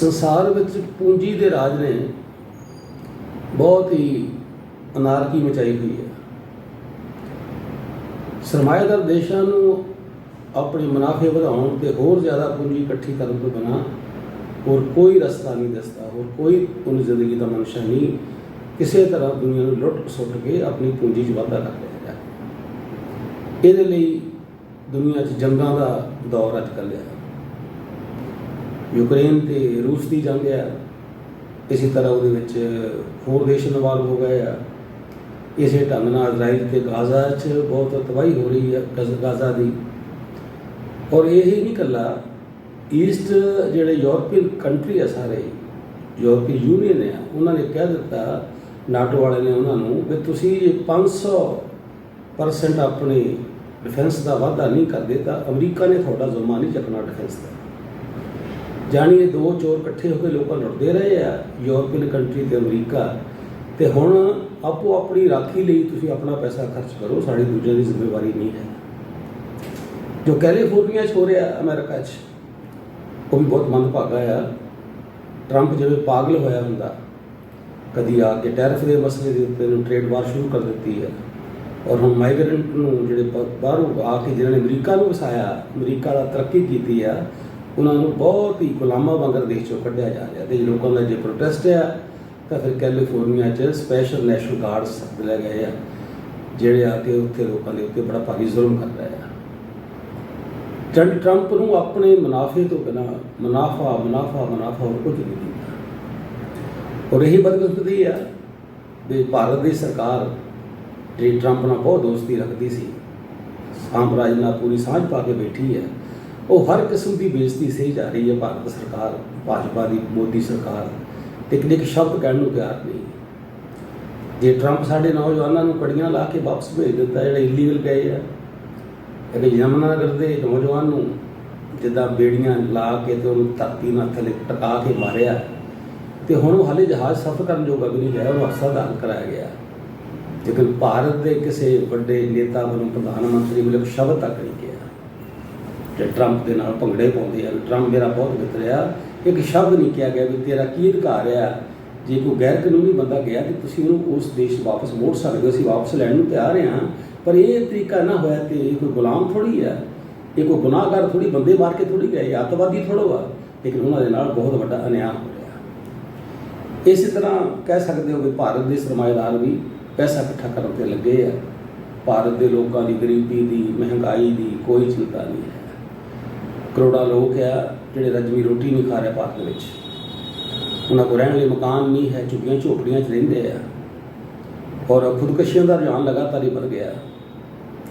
ਸੰਸਾਰ ਵਿੱਚ ਪੂੰਜੀ ਦੇ ਰਾਜ ਨੇ ਬਹੁਤ ਹੀ ਅਨਾਰਕੀ ਮਚਾਈ ਹੋਈ ਹੈ। ਸਰਮਾਏਦਾਰ ਦੇਸ਼ਾਂ ਨੂੰ ਆਪਣੇ ਮੁਨਾਫੇ ਵਧਾਉਣ ਤੇ ਹੋਰ ਜ਼ਿਆਦਾ ਪੂੰਜੀ ਇਕੱਠੀ ਕਰਨ ਤੋਂ ਬਿਨਾਂ ਹੋਰ ਕੋਈ ਰਸਤਾ ਨਹੀਂ ਦਿਸਦਾ, ਹੋਰ ਕੋਈ ਉਹਨੂੰ ਜ਼ਿੰਦਗੀ ਦਾ ਮਨਸ਼ਾ ਨਹੀਂ। ਕਿਸੇ ਤਰ੍ਹਾਂ ਦੁਨੀਆ ਨੂੰ ਲੁੱਟ ਸੁੱਟ ਕੇ ਆਪਣੀ ਪੂੰਜੀ 'ਚ ਵਾਧਾ ਕਰ ਰਿਹਾ ਹੈ ਇਹਦੇ ਲਈ ਦੁਨੀਆ 'ਚ ਜੰਗਾਂ ਦਾ ਦੌਰ ਅੱਜ ਕੱਲ੍ਹ ਹੈ ਯੂਕਰੇਨ ਤੇ ਰੂਸ ਦੀ ਜੰਗ ਆ। ਇਸੇ ਤਰ੍ਹਾਂ ਉਹਦੇ ਵਿੱਚ ਹੋਰ ਦੇਸ਼ ਇਨਵੋਲਵ ਹੋ ਗਏ ਆ। ਇਸੇ ਢੰਗ ਨਾਲ ਇਜ਼ਰਾਈਲ ਤੇ ਗਾਜ਼ਾ 'ਚ ਬਹੁਤ ਤਬਾਹੀ ਹੋ ਰਹੀ ਹੈ ਗਜ਼- ਗਾਜ਼ਾ ਦੀ। ਔਰ ਇਹ ਹੀ ਨਹੀਂ ਕੱਲਾ ਈਸਟ ਜਿਹੜੇ ਯੂਰਪੀਅਨ ਕੰਟਰੀ ਆ ਸਾਰੇ, ਯੂਰਪੀਅਨ ਯੂਨੀਅਨ ਆ, ਉਹਨਾਂ ਨੇ ਕਹਿ ਦਿੱਤਾ ਨਾਟੋ ਵਾਲੇ ਨੇ ਉਹਨਾਂ ਨੂੰ ਕਿ ਤੁਸੀਂ ਜੇ 500% ਆਪਣੇ ਡਿਫੈਂਸ ਦਾ ਵਾਧਾ ਨਹੀਂ ਕਰਦੇ ਤਾਂ ਅਮਰੀਕਾ ਨੇ ਤੁਹਾਡਾ ਜ਼ੁਮਾ ਨਹੀਂ ਚੱਕਣਾ ਡਿਫੈਂਸ ਦਾ। ਜਾਣੀ ਇਹ ਦੋ ਚੋਰ ਇਕੱਠੇ ਹੋ ਕੇ ਲੋਕਾਂ ਲੁੱਟਦੇ ਰਹੇ ਆ, ਯੂਰਪੀਅਨ ਕੰਟਰੀ ਤੇ ਅਮਰੀਕਾ। ਤੇ ਹੁਣ ਆਪੋ ਆਪਣੀ ਰਾਖੀ ਲਈ ਤੁਸੀਂ ਆਪਣਾ ਪੈਸਾ ਖਰਚ ਕਰੋ, ਸਾਡੀ ਦੂਜਿਆਂ ਦੀ ਜ਼ਿੰਮੇਵਾਰੀ ਨਹੀਂ ਹੈ। ਜੋ ਕੈਲੀਫੋਰਨੀਆ 'ਚ ਹੋ ਰਿਹਾ ਅਮਰੀਕਾ 'ਚ, ਉਹ ਵੀ ਬਹੁਤ ਮੰਦਭਾਗਾ ਆ। ਟਰੰਪ ਜਿਵੇਂ ਪਾਗਲ ਹੋਇਆ ਹੁੰਦਾ, ਕਦੀ ਆ ਕੇ ਟੈਰਿਫ ਦੇ ਮਸਲੇ ਦੇ ਉੱਤੇ ਨੂੰ ਟ੍ਰੇਡ ਵਾਰ ਸ਼ੁਰੂ ਕਰ ਦਿੱਤੀ ਹੈ ਔਰ ਹੁਣ ਮਾਈਗ੍ਰੈਂਟ ਨੂੰ ਜਿਹੜੇ ਬਾਹਰੋਂ ਆ ਕੇ ਜਿਹਨਾਂ ਨੇ ਅਮਰੀਕਾ ਨੂੰ ਵਸਾਇਆ, ਅਮਰੀਕਾ ਦਾ ਤਰੱਕੀ ਕੀਤੀ ਆ ਉਹਨਾਂ ਨੂੰ ਬਹੁਤ ਹੀ ਗੁਲਾਮਾਂ ਵਾਂਗਰ ਦੇਸ਼ ਚੋਂ ਕੱਢਿਆ ਜਾ ਰਿਹਾ। ਤੇ ਲੋਕਾਂ ਦਾ ਜੇ ਪ੍ਰੋਟੈਸਟ ਆ, ਤਾਂ ਫਿਰ ਕੈਲੀਫੋਰਨੀਆ 'ਚ ਸਪੈਸ਼ਲ ਨੈਸ਼ਨਲ ਗਾਰਡਸ ਲੈ ਗਏ ਆ, ਜਿਹੜੇ ਆ ਕੇ ਉੱਥੇ ਲੋਕਾਂ ਦੇ ਉੱਤੇ ਬੜਾ ਭਾਰੀ ਜ਼ੁਲਮ ਕਰ ਰਹੇ ਆ। ਜਨ ਟਰੰਪ ਨੂੰ ਆਪਣੇ ਮੁਨਾਫੇ ਤੋਂ ਬਿਨਾ ਮੁਨਾਫਾ ਮੁਨਾਫਾ ਮੁਨਾਫਾ ਹੋਰ ਕੁਝ ਨਹੀਂ ਦਿੰਦਾ ਔਰ ਇਹੀ ਬਦਕਿਸਮਤੀ ਆ ਵੀ ਭਾਰਤ ਦੀ ਸਰਕਾਰ ਜਿਹੜੀ ਟਰੰਪ ਨਾਲ ਬਹੁਤ ਦੋਸਤੀ ਰੱਖਦੀ ਸੀ ਸਾਮਰਾਜ ਨਾਲ ਪੂਰੀ ਸਾਂਝ ਪਾ ਕੇ ਬੈਠੀ ਹੈ ਉਹ ਹਰ ਕਿਸਮ ਦੀ ਬੇਇੱਜ਼ਤੀ ਸਹੀ ਜਾ ਰਹੀ ਹੈ, ਭਾਰਤ ਸਰਕਾਰ, ਭਾਜਪਾ ਦੀ, ਮੋਦੀ ਸਰਕਾਰ। ਤੇ ਇੱਕ ਸ਼ਬਦ ਕਹਿਣ ਨੂੰ ਤਿਆਰ ਨਹੀਂ। ਜੇ ਟਰੰਪ ਸਾਡੇ ਨੌਜਵਾਨਾਂ ਨੂੰ ਕੜੀਆਂ ਲਾ ਕੇ ਵਾਪਸ ਭੇਜ ਦਿੱਤਾ, ਜਿਹੜੇ ਇਲੀਗਲ ਗਏ ਆ ਇਹਦੇ ਯਮਨਾਨਗਰ ਦੇ ਨੌਜਵਾਨ ਨੂੰ, ਜਿੱਦਾਂ ਬੇੜੀਆਂ ਲਾ ਕੇ ਤੇ ਉਹਨੂੰ ਧਰਤੀ ਨਾਲ ਥੱਲੇ ਟਕਾ ਕੇ ਮਾਰਿਆ, ਤੇ ਹੁਣ ਉਹ ਹਾਲੇ ਜਹਾਜ਼ ਸਫ਼ਰ ਕਰਨ ਜੋਗਾ ਵੀ ਨਹੀਂ ਹੈ ਉਹ ਹਸਪਤਾਲ ਕਰਾਇਆ ਗਿਆ। ਲੇਕਿਨ ਭਾਰਤ ਦੇ ਕਿਸੇ ਵੱਡੇ ਨੇਤਾ ਵੱਲੋਂ ਪ੍ਰਧਾਨ ਮੰਤਰੀ ਵੱਲੋਂ ਇੱਕ ਸ਼ਬਦ ਤੱਕ ਨਹੀਂ ਕਿਹਾ ਟਰੰਪ ਦੇ ਨਾਲ ਭੰਗੜੇ ਪਾਉਂਦੇ ਆ। ਵੀ ਟਰੰਪ ਮੇਰਾ ਬਹੁਤ ਮਿੱਤਰ ਆ। ਇੱਕ ਸ਼ਬਦ ਨਹੀਂ ਕਿਹਾ ਗਿਆ ਵੀ ਤੇਰਾ ਕੀ ਅਧਿਕਾਰ ਆ। ਜੇ ਕੋਈ ਗੈਰ ਕਾਨੂੰਨੀ ਬੰਦਾ ਗਿਆ ਤੇ ਤੁਸੀਂ ਉਹਨੂੰ ਉਸ ਦੇਸ਼ ਵਾਪਸ ਮੋੜ ਸਕਦੇ ਹੋ। ਅਸੀਂ ਵਾਪਸ ਲੈਣ ਨੂੰ ਤਿਆਰ ਹਾਂ ਪਰ ਇਹ ਤਰੀਕਾ ਨਾ ਹੋਇਆ ਤੇ ਇਹ ਕੋਈ ਗੁਲਾਮ ਥੋੜੀ ਆ। ਇਹ ਕੋਈ ਗੁਨਾਹਗਾਰ ਥੋੜੀ ਬੰਦੇ ਮਾਰ ਕੇ ਥੋੜੀ ਗਏ। ਅੱਤਵਾਦੀ ਥੋੜੋ ਆ ਲੇਕਿਨ ਉਹਨਾਂ ਦੇ ਨਾਲ ਬਹੁਤ ਵੱਡਾ ਅਨਿਆਂ ਹੋ ਰਿਹਾ। ਇਸੇ ਤਰ੍ਹਾਂ ਕਹਿ ਸਕਦੇ ਹੋ ਕਿ ਭਾਰਤ ਦੇ ਸਰਮਾਏਦਾਰ ਵੀ ਪੈਸਾ ਇਕੱਠਾ ਕਰਨ ਤੇ ਲੱਗੇ ਆ। ਭਾਰਤ ਦੇ ਲੋਕਾਂ ਦੀ, ਗਰੀਬੀ ਦੀ, ਮਹਿੰਗਾਈ ਦੀ ਕੋਈ ਚਿੰਤਾ ਨਹੀਂ ਹੈ। ਕਰੋੜਾਂ ਲੋਕ ਆ ਜਿਹੜੇ ਰਜਵੀ ਰੋਟੀ ਨਹੀਂ ਖਾ ਰਹੇ ਭਾਰਤ ਵਿੱਚ। ਉਹਨਾਂ ਕੋਲ ਰਹਿਣ ਲਈ ਮਕਾਨ ਨਹੀਂ ਹੈ, ਝੁੱਗੀਆਂ ਝੋਪੜੀਆਂ 'ਚ ਰਹਿੰਦੇ ਆ। ਔਰ ਖੁਦਕਸ਼ੀਆਂ ਦਾ ਰੁਝਾਨ ਲਗਾਤਾਰ ਹੀ ਵੱਧ ਗਿਆ।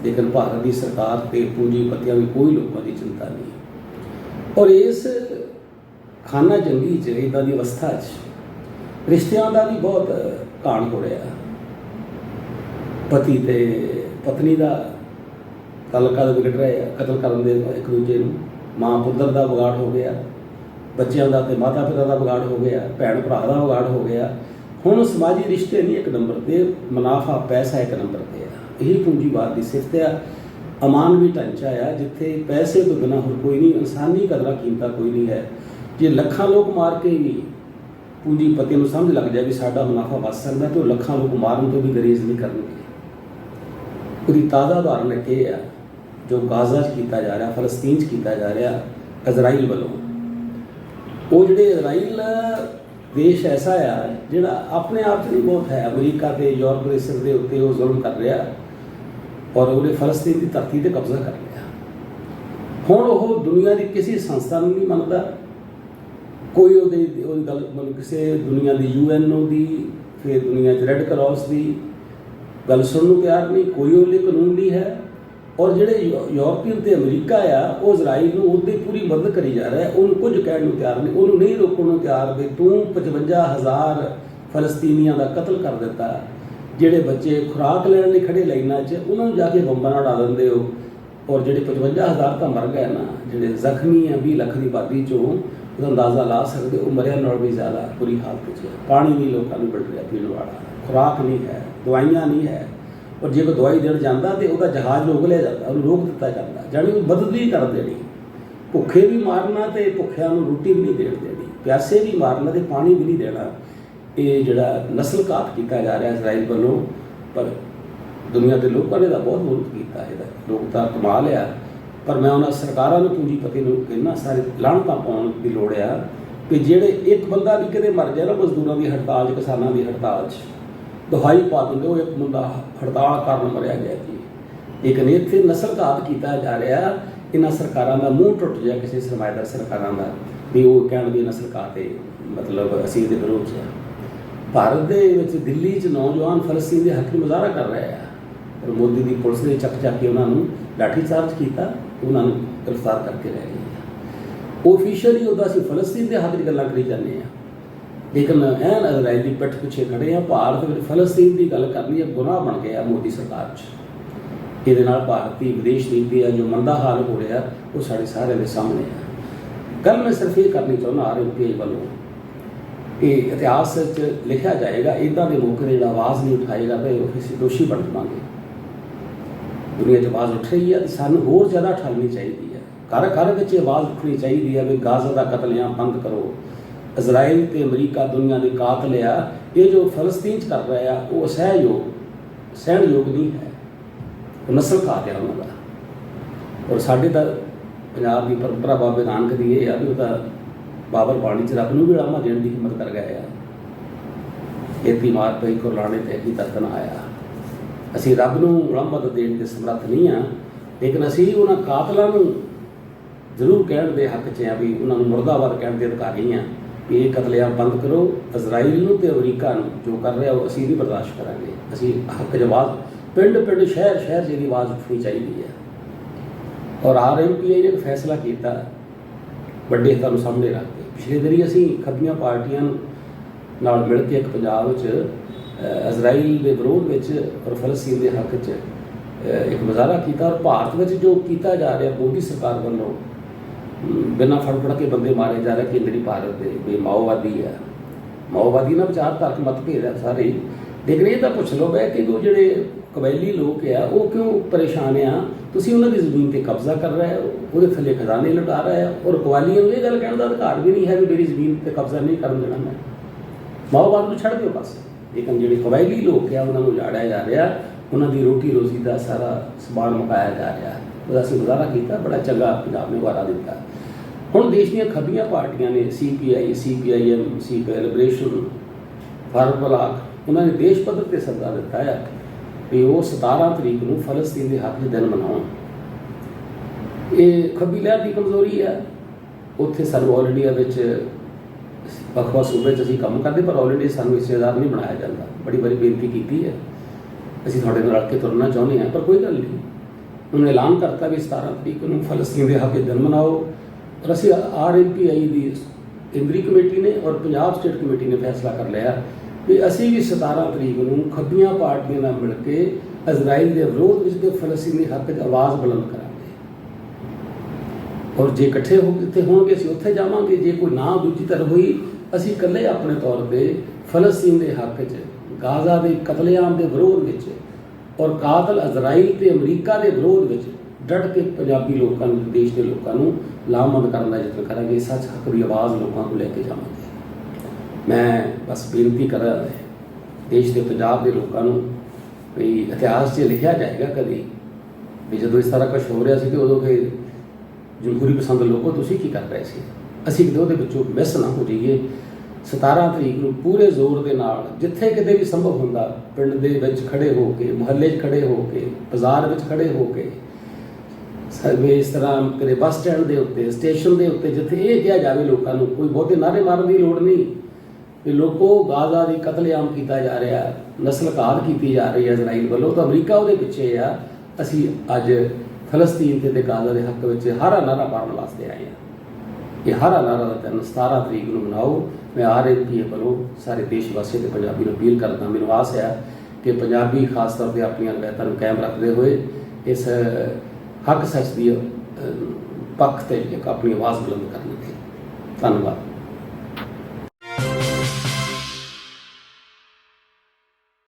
ਲੇਕਿਨ ਭਾਰਤ ਦੀ ਸਰਕਾਰ ਤੇ ਪੂੰਜੀਪਤੀਆਂ ਵੀ ਕੋਈ ਲੋਕਾਂ ਦੀ ਚਿੰਤਾ ਨਹੀਂ। ਔਰ ਇਸ ਖਾਨਾ ਜੰਗੀ 'ਚ ਇਦਾਂ ਦੀ ਅਵਸਥਾ 'ਚ ਰਿਸ਼ਤਿਆਂ ਦਾ ਵੀ ਬਹੁਤ ਘਾਣ ਹੋ ਰਿਹਾ। ਪਤੀ ਤੇ ਪਤਨੀ ਦਾ ਤਲਕਾ ਦਾ ਵਿਗੜ ਰਿਹਾ ਕਤਲ ਕਰਨ ਦੇ ਇੱਕ ਦੂਜੇ ਨੂੰ ਮਾਂ ਪੁੱਤਰ ਦਾ ਵਿਗਾੜ ਹੋ ਗਿਆ, ਬੱਚਿਆਂ ਦਾ ਤੇ ਮਾਤਾ ਪਿਤਾ ਦਾ ਵਿਗਾੜ ਹੋ ਗਿਆ, ਭੈਣ ਭਰਾ ਦਾ ਵਿਗਾੜ ਹੋ ਗਿਆ। ਹੁਣ ਸਮਾਜੀ ਰਿਸ਼ਤੇ ਨਹੀਂ ਇੱਕ ਨੰਬਰ ਤੇ, ਮੁਨਾਫਾ ਪੈਸਾ ਇੱਕ ਨੰਬਰ ਤੇ ਆ। ਇਹੀ ਪੂੰਜੀਵਾਦ ਦੀ ਸਿਫਤ ਆ। ਅਮਾਨਵੀ ਢਾਂਚਾ ਆ, ਜਿੱਥੇ ਪੈਸੇ ਤੋਂ ਬਿਨਾ ਹੋਰ ਕੋਈ ਨਹੀਂ, ਇਨਸਾਨੀ ਕਦਰਾਂ ਕੀਮਤਾਂ ਕੋਈ ਨਹੀਂ ਹੈ। ਜੇ ਲੱਖਾਂ ਲੋਕ ਮਾਰ ਕੇ ਵੀ ਪੂੰਜੀਪਤੀ ਨੂੰ ਸਮਝ ਲੱਗ ਜਾਏ ਵੀ ਸਾਡਾ ਮੁਨਾਫਾ ਵੱਧ ਸਕਦਾ ਤੇ ਉਹ ਲੱਖਾਂ ਲੋਕ ਮਾਰਨ ਤੋਂ ਵੀ ਗਰੇਜ਼ ਨਹੀਂ ਕਰਨਗੇ। ਉਹਦੀ ਤਾਜ਼ਾ ਉਦਾਹਰਨ ਇੱਕ ਇਹ ਆ ਜੋ ਗਾਜ਼ਾ 'ਚ ਕੀਤਾ ਜਾ ਰਿਹਾ, ਫਲਸਤੀਨ 'ਚ ਕੀਤਾ ਜਾ ਰਿਹਾ ਇਜ਼ਰਾਈਲ ਵੱਲੋਂ। ਉਹ ਜਿਹੜੇ ਇਜ਼ਰਾਈਲ ਦੇਸ਼ ਐਸਾ ਆ, ਜਿਹੜਾ ਆਪਣੇ ਆਪ 'ਚ ਨਹੀਂ ਬਹੁਤ ਹੈ। ਅਮਰੀਕਾ ਤੇ ਯੂਰਪ ਦੇ ਸਿਰ ਦੇ ਉੱਤੇ ਉਹ ਜ਼ੁਲਮ ਕਰ ਰਿਹਾ ਔਰ ਉਹਨੇ ਫਲਸਤੀਨ ਦੀ ਧਰਤੀ ਤੇ ਕਬਜ਼ਾ ਕਰ ਲਿਆ। ਹੁਣ ਉਹ ਦੁਨੀਆ ਦੀ ਕਿਸੇ ਸੰਸਥਾ ਨੂੰ ਨਹੀਂ ਮੰਨਦਾ। ਕੋਈ ਉਹਦੇ, ਉਹਦੀ ਗੱਲ ਮਤਲਬ ਕਿਸੇ ਦੁਨੀਆ ਦੀ ਯੂਐਨਓ ਦੀ, ਫਿਰ ਦੁਨੀਆ 'ਚ ਰੈੱਡ ਕਰਾਸ ਦੀ ਗੱਲ ਸੁਣਨ ਨੂੰ ਤਿਆਰ ਨਹੀਂ। ਕੋਈ ਉਹਦੇ ਕਾਨੂੰਨ ਨਹੀਂ ਹੈ। ਔਰ ਜਿਹੜੇ ਯੂ- ਯੂਰਪੀਅਨ ਤੇ ਅਮਰੀਕਾ ਆ, ਉਹ ਇਜ਼ਰਾਈਲ ਨੂੰ ਉਹਦੀ ਪੂਰੀ ਮਦਦ ਕਰੀ ਜਾ ਰਿਹਾ ਹੈ। ਉਹਨੂੰ ਕੁਝ ਕਹਿਣ ਨੂੰ ਤਿਆਰ ਨਹੀਂ। ਉਹਨੂੰ ਨਹੀਂ ਰੋਕਣ ਨੂੰ ਤਿਆਰ ਵੀ ਤੂੰ 55000 ਫਲਸਤੀਨੀਆਂ ਦਾ ਕਤਲ ਕਰ ਦਿੱਤਾ। ਜਿਹੜੇ ਬੱਚੇ ਖੁਰਾਕ ਲੈਣ ਲਈ ਖੜੇ ਲਾਈਨਾਂ 'ਚ, ਉਹਨਾਂ ਨੂੰ ਜਾ ਕੇ ਬੰਬਾਂ ਨਾਲ ਉਡਾ ਦਿੰਦੇ ਹੋ। ਔਰ ਜਿਹੜੇ 55000 ਤਾਂ ਮਰ ਗਏ ਨਾ, ਜਿਹੜੇ ਜ਼ਖਮੀ ਆ 20 ਲੱਖ ਦੀ ਆਬਾਦੀ 'ਚੋਂ, ਉਹਦਾ ਅੰਦਾਜ਼ਾ ਲਾ ਸਕਦੇ ਉਹ ਮਰਿਆ ਨਾਲ ਵੀ ਜ਼ਿਆਦਾ ਬੁਰੀ ਹਾਲਤ 'ਚ ਪਾਣੀ ਨਹੀਂ ਲੋਕਾਂ ਨੂੰ ਮਿਲ ਰਿਹਾ, ਪੀਣ ਵਾਲਾ। ਖੁਰਾਕ ਨਹੀਂ ਹੈ, ਦਵਾਈਆਂ ਨਹੀਂ ਹੈ। ਔਰ ਜੇ ਕੋਈ ਦਵਾਈ ਦੇਣ ਜਾਂਦਾ ਤੇ ਉਹਦਾ ਜਹਾਜ਼ ਰੋਕ ਲਿਆ ਜਾਂਦਾ, ਉਹਨੂੰ ਰੋਕ ਦਿੱਤਾ ਜਾਂਦਾ, ਜਾਣੀ ਉਹ ਬਦਲੀ ਕਰ ਦੇਣੀ। ਭੁੱਖੇ ਵੀ ਮਾਰਨਾ ਤੇ ਭੁੱਖਿਆਂ ਨੂੰ ਰੋਟੀ ਵੀ ਨਹੀਂ ਦੇਣ ਦੇਣੀ, ਪਿਆਸੇ ਵੀ ਮਾਰਨਾ ਤੇ ਪਾਣੀ ਵੀ ਨਹੀਂ ਦੇਣਾ। ਇਹ ਜਿਹੜਾ ਨਸਲ ਘਾਤ ਕੀਤਾ ਜਾ ਰਿਹਾ ਇਜ਼ਰਾਈਲ ਵੱਲੋਂ, ਪਰ ਦੁਨੀਆ ਦੇ ਲੋਕਾਂ ਨੇ ਦਾ ਬਹੁਤ ਵਿਰੋਧ ਕੀਤਾ ਇਹਦਾ, ਲੋਕ ਤਾਂ ਕਮਾ ਲਿਆ। ਪਰ ਮੈਂ ਉਹਨਾਂ ਸਰਕਾਰਾਂ ਨੂੰ ਪੂੰਜੀਪਤੀ ਨੂੰ ਕਹਿੰਦਾ, ਸਾਰੇ ਲਾਹਣਤਾਂ ਪਾਉਣ ਦੀ ਲੋੜ ਆ ਕਿ ਜਿਹੜੇ ਇੱਕ ਬੰਦਾ ਵੀ ਕਿਤੇ ਮਰ ਜਾਏ ਨਾ, ਮਜ਼ਦੂਰਾਂ ਦੀ ਹੜਤਾਲ 'ਚ ਕਿਸਾਨਾਂ ਦੀ ਹੜਤਾਲ 'ਚ। ਦੁਹਾਈ ਪਾ ਦਿੰਦੇ ਉਹ ਇੱਕ ਮੁੰਡਾ ਹੜਤਾਲ ਕਾਰਨ ਮਰਿਆ ਗਿਆ ਜੀ। ਲੇਕਿਨ ਇੱਥੇ ਨਸਲਘਾਤ ਕੀਤਾ ਜਾ ਰਿਹਾ, ਇਹਨਾਂ ਸਰਕਾਰਾਂ ਦਾ ਮੂੰਹ ਟੁੱਟ ਜਾ ਕਿਸੇ ਸਰਮਾਇਦਾਰ ਸਰਕਾਰਾਂ ਦਾ, ਵੀ ਉਹ ਕਹਿਣ ਵੀ ਨਸਲ ਘਾਤ ਹੈ ਮਤਲਬ ਅਸੀਂ ਇਹਦੇ ਵਿਰੋਧ 'ਚ ਹਾਂ ਭਾਰਤ ਦੇ ਵਿੱਚ ਦਿੱਲੀ 'ਚ ਨੌਜਵਾਨ ਫਲਸਤੀਨ ਦੇ ਹੱਕ ਨੂੰ ਮੁਜ਼ਾਹਰਾ ਕਰ ਰਹੇ ਆ। ਪਰ ਮੋਦੀ ਦੀ ਪੁਲਿਸ ਨੇ ਚੱਕ ਚੱਕ ਕੇ ਉਹਨਾਂ ਨੂੰ ਲਾਠੀ ਚਾਰਜ ਕੀਤਾ, ਉਹਨਾਂ ਨੂੰ ਗ੍ਰਿਫਤਾਰ ਕਰਕੇ ਲੈ ਗਈ ਆਫੀਸ਼ੀਅਲੀ ਉਹਦਾ ਅਸੀਂ ਫਲਸਤੀਨ ਦੇ ਹੱਕ ਦੀ ਗੱਲਾਂ ਕਰੀ ਜਾਂਦੇ ਆ। ਲੇਕਿਨ ਐਨ ਇਜ਼ਰਾਈਲ ਦੀ ਪਿੱਠ ਪਿੱਛੇ ਖੜੇ ਆ, ਭਾਰਤ ਵਿੱਚ ਫਲਸਤੀਨ ਦੀ ਗੱਲ ਕਰਨੀ ਹੈ ਗੁਨਾਹ ਬਣ ਗਿਆ ਮੋਦੀ ਸਰਕਾਰ 'ਚ। ਇਹਦੇ ਨਾਲ ਭਾਰਤੀ ਵਿਦੇਸ਼ ਨੀਤੀ ਆ ਜੋ ਮੰਦਾ ਹਾਲ ਹੋ ਰਿਹਾ, ਉਹ ਸਾਡੇ ਸਾਰਿਆਂ ਦੇ ਸਾਹਮਣੇ ਆ। ਗੱਲ ਮੈਂ ਸਿਰਫ ਇਹ ਕਰਨੀ ਚਾਹੁੰਦਾ ਆਰਐਮਪੀਆਈ ਵੱਲੋਂ ਇਹ ਇਤਿਹਾਸ ਵਿੱਚ ਲਿਖਿਆ ਜਾਏਗਾ ਇਦਾਂ ਦੇ ਮੌਕੇ ਤੇ ਜਿਹੜਾ ਆਵਾਜ਼ ਨਹੀਂ ਉਠਾਏਗਾ, ਤਾਂ ਉਹ ਕਿਸੇ ਦੋਸ਼ੀ ਬਣ ਜਾਵਾਂਗੇ। ਦੁਨੀਆ 'ਚ ਆਵਾਜ਼ ਉੱਠ ਰਹੀ ਹੈ ਤੇ ਸਾਨੂੰ ਹੋਰ ਜ਼ਿਆਦਾ ਉਠਾਉਣੀ ਚਾਹੀਦੀ ਹੈ ਘਰ ਘਰ ਵਿੱਚ ਆਵਾਜ਼ ਉੱਠਣੀ ਚਾਹੀਦੀ ਹੈ ਵੀ ਗਾਜ਼ਾ ਦਾ ਕਤਲੇਆਮ ਬੰਦ ਕਰੋ। ਇਜ਼ਰਾਈਲ ਤੇ ਅਮਰੀਕਾ ਦੁਨੀਆ ਦੇ ਕਾਤਲ ਆ, ਇਹ ਜੋ ਫਲਸਤੀਨ 'ਚ ਕਰ ਰਿਹਾ ਆ, ਉਹ ਸਹਿਯੋਗ ਸਹਿਣਯੋਗ ਨਹੀਂ ਹੈ। ਉਹ ਨਸਲ ਘਾਤ ਹੈ ਉਹਨਾਂ ਦਾ ਔਰ ਸਾਡੇ ਤਾਂ ਪੰਜਾਬ ਦੀ ਪਰੰਪਰਾ ਬਾਬੇ ਨਾਨਕ ਦੀ ਇਹ ਆ ਵੀ ਉਹ ਤਾਂ ਬਾਬਰ ਬਾਣੀ ਚ ਰੱਬ ਨੂੰ ਵੀ ਲਾਮਾ ਦੇਣ ਦੀ ਹਿੰਮਤ ਕਰ ਗਏ ਆ। ਇਤੀ ਮਾਰ ਪਈ ਕੁਰਲਾਣੇ ਤੇ ਕੀ ਤਰਤਨ ਆਇਆ। ਅਸੀਂ ਰੱਬ ਨੂੰ ਰਹਿਮਤ ਦੇਣ ਦੇ ਸਮਰੱਥ ਨਹੀਂ ਆ, ਲੇਕਿਨ ਅਸੀਂ ਉਹਨਾਂ ਕਾਤਲਾਂ ਨੂੰ ਜ਼ਰੂਰ ਕਹਿਣ ਦੇ ਹੱਕ 'ਚ ਆ ਵੀ ਉਹਨਾਂ ਨੂੰ ਮੁਰਦਾਬਾਦ ਕਹਿਣ ਦੇ ਅਧਿਕਾਰੀ ਆ। ਕਿ ਇਹ ਕਤਲੇਆਮ ਬੰਦ ਕਰੋ, ਇਜ਼ਰਾਈਲ ਨੂੰ ਤੇ ਅਮਰੀਕਾ ਨੂੰ, ਜੋ ਕਰ ਰਿਹਾ ਉਹ ਅਸੀਂ ਨਹੀਂ ਬਰਦਾਸ਼ਤ ਕਰਾਂਗੇ। ਅਸੀਂ ਹੱਕ ਜਵਾਬ ਪਿੰਡ ਪਿੰਡ ਸ਼ਹਿਰ ਸ਼ਹਿਰ ਜਿਹੜੀ ਆਵਾਜ਼ ਉੱਠਣੀ ਚਾਹੀਦੀ ਹੈ। ਔਰ ਆ ਆਰਐਮਪੀਆਈ ਨੇ ਇੱਕ ਫੈਸਲਾ ਕੀਤਾ, ਵੱਡੇ ਹਿੱਤਾਂ ਨੂੰ ਸਾਹਮਣੇ ਰੱਖ ਕੇ। ਪਿਛਲੇ ਦਿਨੀ ਅਸੀਂ ਖੱਬੀਆਂ ਪਾਰਟੀਆਂ ਨਾਲ ਮਿਲ ਕੇ ਇੱਕ ਪੰਜਾਬ ਵਿੱਚ ਇਜ਼ਰਾਈਲ ਦੇ ਵਿਰੋਧ ਵਿੱਚ ਔਰ ਫਲਸਤੀਨ ਦੇ ਹੱਕ 'ਚ ਇੱਕ ਮੁਜ਼ਾਹਰਾ ਕੀਤਾ। ਔਰ ਭਾਰਤ ਵਿੱਚ ਜੋ ਕੀਤਾ ਜਾ ਰਿਹਾ, ਮੋਦੀ ਸਰਕਾਰ ਵੱਲੋਂ ਬਿਨਾਂ ਫੜ ਫੜ ਕੇ ਬੰਦੇ ਮਾਰੇ ਜਾ ਰਹੇ ਕੇਂਦਰੀ ਭਾਰਤ ਦੇ ਵੀ ਮਾਓਵਾਦੀ ਆ ਮਾਓਵਾਦੀ ਨਾਲ ਵਿਚਾਰਧਾਰਕ ਮਤਭੇਦ ਆ ਸਾਰੇ ਹੀ। ਲੇਕਿਨ ਇਹ ਤਾਂ ਪੁੱਛ ਲਓ ਬੈ ਕਿ ਉਹ ਜਿਹੜੇ ਕਬੈਲੀ ਲੋਕ ਆ, ਉਹ ਕਿਉਂ ਪਰੇਸ਼ਾਨ ਆ? ਤੁਸੀਂ ਉਹਨਾਂ ਦੀ ਜ਼ਮੀਨ ਤੇ ਕਬਜ਼ਾ ਕਰ ਰਹੇ ਹੋ, ਉਹਦੇ ਥੱਲੇ ਖਜ਼ਾਨੇ ਲੁਟਾ ਰਹੇ ਹੋ ਔਰ ਕਵਾਲੀਆਂ ਨੂੰ ਇਹ ਗੱਲ ਕਹਿਣ ਦਾ ਅਧਿਕਾਰ ਵੀ ਨਹੀਂ ਹੈ ਵੀ ਮੇਰੀ ਜ਼ਮੀਨ ਤੇ ਕਬਜ਼ਾ ਨਹੀਂ ਕਰਨ ਦੇਣਾ ਮੈਂ। ਮਾਓਵਾਦ ਨੂੰ ਛੱਡ ਦਿਓ ਬਸ। ਲੇਕਿਨ ਜਿਹੜੇ ਕਬਾਇਲੀ ਲੋਕ ਆ, ਉਹਨਾਂ ਨੂੰ ਜਾੜਿਆ ਜਾ ਰਿਹਾ, ਉਹਨਾਂ ਦੀ ਰੋਟੀ ਰੋਜ਼ੀ ਦਾ ਸਾਰਾ ਸਮਾਨ ਮੁਕਾਇਆ ਜਾ ਰਿਹਾ। ਉਹਦਾ ਅਸੀਂ ਗੁਜ਼ਾਰਾ ਕੀਤਾ, ਬੜਾ ਚੰਗਾ ਪੰਜਾਬ ਨੇ ਵਾਰਾ ਦਿੱਤਾ। ਹੁਣ ਦੇਸ਼ ਦੀਆਂ ਖੱਬੀਆਂ ਪਾਰਟੀਆਂ ਨੇ CPI CPIM CPI liberation forward bloc ਉਹਨਾਂ ਨੇ ਦੇਸ਼ ਪੱਧਰ ਤੇ ਸੱਦਾ ਦਿੱਤਾ ਹੈ ਵੀ ਉਹ 17 ਤਰੀਕ ਨੂੰ ਫਲਸਤੀਨ ਦੇ ਹੱਕ ਦੇ ਦਿਨ ਮਨਾਉਣ। ਇਹ ਖੱਬੀ ਲਹਿਰ ਦੀ ਕਮਜ਼ੋਰੀ ਹੈ ਉੱਥੇ ਸਾਨੂੰ ਆਲ ਇੰਡੀਆ ਵਿੱਚ ਵੱਖ-ਵੱਖ ਸੂਬੇ 'ਚ ਅਸੀਂ ਕੰਮ ਕਰਦੇ, ਪਰ ਆਲ ਇੰਡੀਆ ਸਾਨੂੰ ਹਿੱਸੇਦਾਰ ਨਹੀਂ ਬਣਾਇਆ ਜਾਂਦਾ। ਬੜੀ ਵਾਰੀ ਬੇਨਤੀ ਕੀਤੀ ਹੈ। ਅਸੀਂ ਤੁਹਾਡੇ ਨਾਲ ਰਲ ਕੇ ਤੁਰਨਾ ਚਾਹੁੰਦੇ ਹਾਂ, ਪਰ ਕੋਈ ਗੱਲ ਨਹੀਂ। ਉਹਨੇ ਐਲਾਨ ਕਰਤਾ ਵੀ 17 ਤਰੀਕ ਨੂੰ ਫਲਸਤੀਨ ਦੇ ਹੱਕ ਦੇ ਦਿਨ ਮਨਾਓ। ਔਰ ਅਸੀਂ ਆਰਐਮਪੀਆਈ ਦੀ ਕੇਂਦਰੀ ਕਮੇਟੀ ਨੇ ਔਰ ਪੰਜਾਬ ਸਟੇਟ ਕਮੇਟੀ ਨੇ ਫੈਸਲਾ ਕਰ ਲਿਆ ਵੀ ਅਸੀਂ ਵੀ 17 ਤਰੀਕ ਨੂੰ ਖੱਬੀਆਂ ਪਾਰਟੀਆਂ ਨਾਲ ਮਿਲ ਕੇ ਇਜ਼ਰਾਈਲ ਦੇ ਵਿਰੋਧ ਵਿੱਚ ਤੇ ਫਲਸਤੀਨੀ ਹੱਕ 'ਚ ਆਵਾਜ਼ ਬੁਲੰਦ ਕਰਾਂਗੇ ਔਰ ਜੇ ਇਕੱਠੇ ਹੋ ਕੇ ਹੋਣਗੇ ਅਸੀਂ ਉੱਥੇ ਜਾਵਾਂਗੇ ਜੇ ਕੋਈ ਨਾ ਦੂਜੀ ਤਰਫ ਹੋਈ ਅਸੀਂ ਇਕੱਲੇ ਆਪਣੇ ਤੌਰ ਤੇ ਫਲਸਤੀਨ ਦੇ ਹੱਕ 'ਚ ਗਾਜ਼ਾ ਦੇ ਕਤਲੇਆਮ ਦੇ ਵਿਰੋਧ ਵਿੱਚ ਔਰ ਕਾਤਲ ਇਜ਼ਰਾਈਲ ਤੇ ਅਮਰੀਕਾ ਦੇ ਵਿਰੋਧ ਵਿੱਚ ਡਟ ਕੇ ਪੰਜਾਬੀ ਲੋਕਾਂ ਨੂੰ, ਦੇਸ਼ ਦੇ ਲੋਕਾਂ ਨੂੰ ਲਾਮਬੰਦ ਕਰਨ ਦਾ ਯਤਨ ਕਰਾਂਗੇ ਸੱਚ ਹੱਕ ਦੀ ਆਵਾਜ਼ ਲੋਕਾਂ ਕੋਲ ਲੈ ਕੇ ਜਾਵਾਂਗੇ। ਮੈਂ ਬਸ ਬੇਨਤੀ ਕਰਾਂ ਦੇਸ਼ ਦੇ ਪੰਜਾਬ ਦੇ ਲੋਕਾਂ ਨੂੰ ਵੀ ਇਤਿਹਾਸ 'ਚ ਲਿਖਿਆ ਜਾਏਗਾ ਕਦੀ ਵੀ ਜਦੋਂ ਇਸ ਤਰ੍ਹਾਂ ਕੁਝ ਹੋ ਰਿਹਾ ਸੀ ਤੇ ਉਦੋਂ ਫਿਰ ਜਮਹੂਰੀ ਪਸੰਦ ਲੋਕੋ ਤੁਸੀਂ ਕੀ ਕਰ ਰਹੇ ਸੀ? ਅਸੀਂ ਕਿਤੇ ਉਹਦੇ ਵਿੱਚੋਂ ਮਿਸ ਨਾ ਹੋ ਜਾਈਏ। 17 ਤਰੀਕ ਨੂੰ ਪੂਰੇ ਜ਼ੋਰ ਦੇ ਨਾਲ ਜਿੱਥੇ ਕਿਤੇ ਵੀ ਸੰਭਵ ਹੁੰਦਾ, ਪਿੰਡ ਦੇ ਵਿੱਚ ਖੜੇ ਹੋ ਕੇ, ਮੁਹੱਲੇ 'ਚ ਖੜੇ ਹੋ ਕੇ, ਬਾਜ਼ਾਰ ਵਿੱਚ ਖੜੇ ਹੋ ਕੇ ਸਰਵੇ ਇਸ ਤਰ੍ਹਾਂ ਕਦੇ ਬੱਸ ਸਟੈਂਡ ਦੇ ਉੱਤੇ, ਸਟੇਸ਼ਨ ਦੇ ਉੱਤੇ, ਜਿੱਥੇ ਇਹ ਕਿਹਾ ਜਾਵੇ ਲੋਕਾਂ ਨੂੰ ਕੋਈ ਬਹੁਤੇ ਨਾਰੇ ਮਾਰਨ ਦੀ ਲੋੜ ਨਹੀਂ। ਕਿ ਲੋਕੋ ਗਾਜ਼ਾ ਦੀ ਕਤਲੇਆਮ ਕੀਤਾ ਜਾ ਰਿਹਾ ਨਸਲ ਘਾਤ ਕੀਤੀ ਜਾ ਰਹੀ ਹੈ ਇਜ਼ਰਾਈਲ ਵੱਲੋਂ ਤਾਂ ਅਮਰੀਕਾ ਉਹਦੇ ਪਿੱਛੇ ਆ। ਅਸੀਂ ਅੱਜ ਫਲਸਤੀਨ ਤੇ ਤੇ ਗਾਜ਼ਾ ਦੇ ਹੱਕ ਵਿੱਚ ਹਰਾ ਨਾਰਾ ਮਾਰਨ ਵਾਸਤੇ ਆਏ ਹਾਂ। ਇਹ ਹਰਾ ਨਾਰਾ ਦਾ ਦਿਨ 17 ਤਰੀਕ ਨੂੰ ਮਨਾਓ। ਮੈਂ ਆਰਐਨਪੀ ਵੱਲੋਂ ਸਾਰੇ ਦੇਸ਼ ਵਾਸੀਆਂ ਤੇ ਪੰਜਾਬੀ ਨੂੰ ਅਪੀਲ ਕਰਦਾ, ਮੈਨੂੰ ਆਸ ਹੈ ਕਿ ਪੰਜਾਬੀ ਖਾਸ ਤੌਰ ਤੇ ਆਪਣੀਆਂ ਰਵਾਇਤਾਂ ਨੂੰ ਕਾਇਮ ਰੱਖਦੇ ਹੋਏ ਇਸ ਹੱਕ ਸੱਚ ਦੀ ਅਹ, ਪੱਖ ਤੇ ਆਪਣੀ ਆਵਾਜ਼ ਬੁਲੰਦ ਕਰਨਗੇ ਧੰਨਵਾਦ।